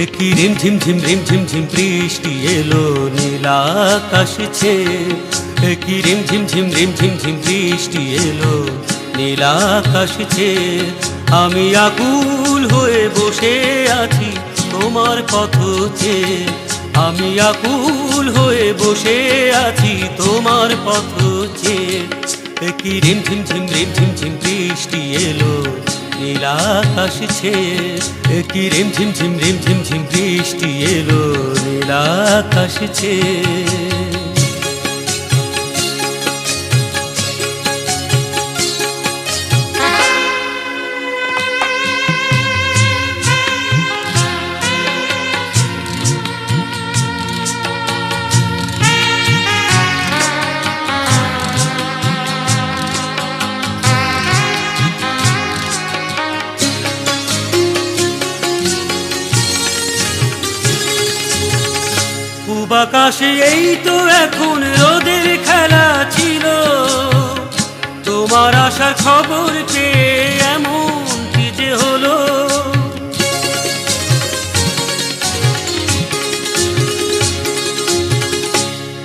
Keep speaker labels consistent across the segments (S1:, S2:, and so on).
S1: একই রিম ঝিম ঝিম রিম ঝিম ঝিম বৃষ্টি এলো নীলাকাশ ছেয়ে একই রিম ঝিম ঝিম রিম ঝিম ঝিম বৃষ্টি এলো নীলাকাশ ছেয়ে আমি আকুল হয়ে বসে আছি তোমার পথ চেয়ে আমি আকুল হয়ে বসে আছি তোমার পথ চেয়ে একই রিম ঝিম ঝিম রিম ঝিম ঝিম বৃষ্টি এলো নীলাকাশ ছেয়ে একই রিম ঝিম ঝিম রিম ঝিম ঝিম বৃষ্টি এলো। নীলাকাশ ছেয়ে পূবাকাশে এই তো এখন রোদের খেলা ছিল। তোমার আসার খবর পেয়ে এমন কি যে হলো?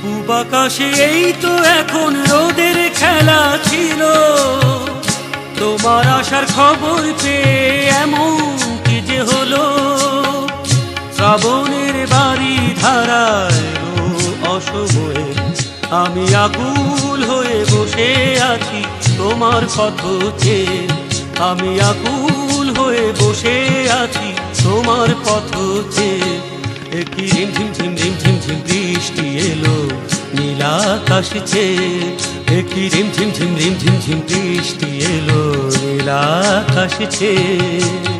S1: পূবাকাশে এই তো এখন রোদের খেলা ছিল। তোমার আসার খবর পেয়ে এমন কি যে হলো? শ্রাবণের বাড়ি ধারায় অসময়ে, আমি আকুল হয়ে বসে আছি তোমার পথ চেয়ে। আমি আকুল হয়ে বসে আছি তোমার পথ চেয়ে। একই রিম ঝিম ঝিম রিম ঝিম ঝিম বৃষ্টি এলো নীলাকাশ চেয়ে একই রিম ঝিম ঝিম রিম ঝিম ঝিম বৃষ্টি এলো নীলাকাশ চেয়ে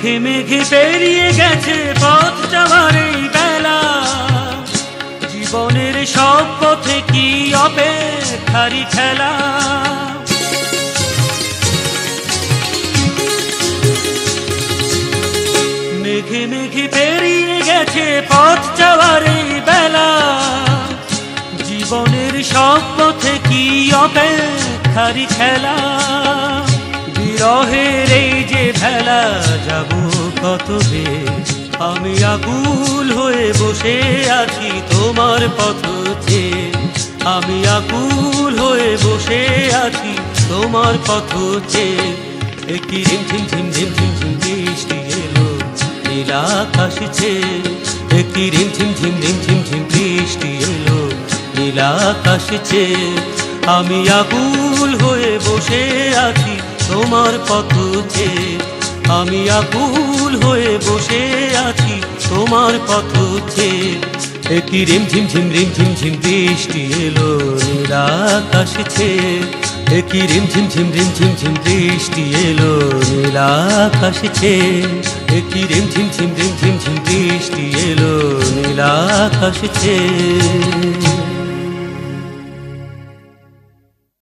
S1: মেঘে মেঘে পেরিয়ে গেছে পথ যাওয়ার এই বেলা। জীবনের সব পথে কি অপেক্ষারি খেলা? মেঘে মেঘে পেরিয়ে গেছে পথ যাওয়ার এই বেলা। জীবনের সব পথে কি অপেক্ষারি খেলা? বিরহের এই যে ভেলা যাব কত বেশ আমি আকুল হয়ে বসে আছি তোমার পথ আমি আকুল হয়ে বসে আছি তোমার পথ একই রিম ঝিম ঝিম ঝিম ঝিম ঝিম বৃষ্টি এলো নীলাকাশ ছেয়ে একই রিম ঝিম ঝিম রিম ঝিম ঝিম বৃষ্টি এলো নীলাকাশ চেয়ে আমি আকুল হয়ে তোমার পথ চেয়ে আমি আকুল হয়ে বসে আছি, তোমার পথ চেয়ে একই রিম ঝিম ঝিম রিম ঝিম ঝিম বৃষ্টি এলো নীলাকাশ ছেয়ে একই রিম ঝিম ঝিম রিম ঝিম ঝিম বৃষ্টি এলো নীলাকাশ একই রিম ঝিম ঝিম রিম ঝিম ঝিম বৃষ্টি এলো নীলাকাশ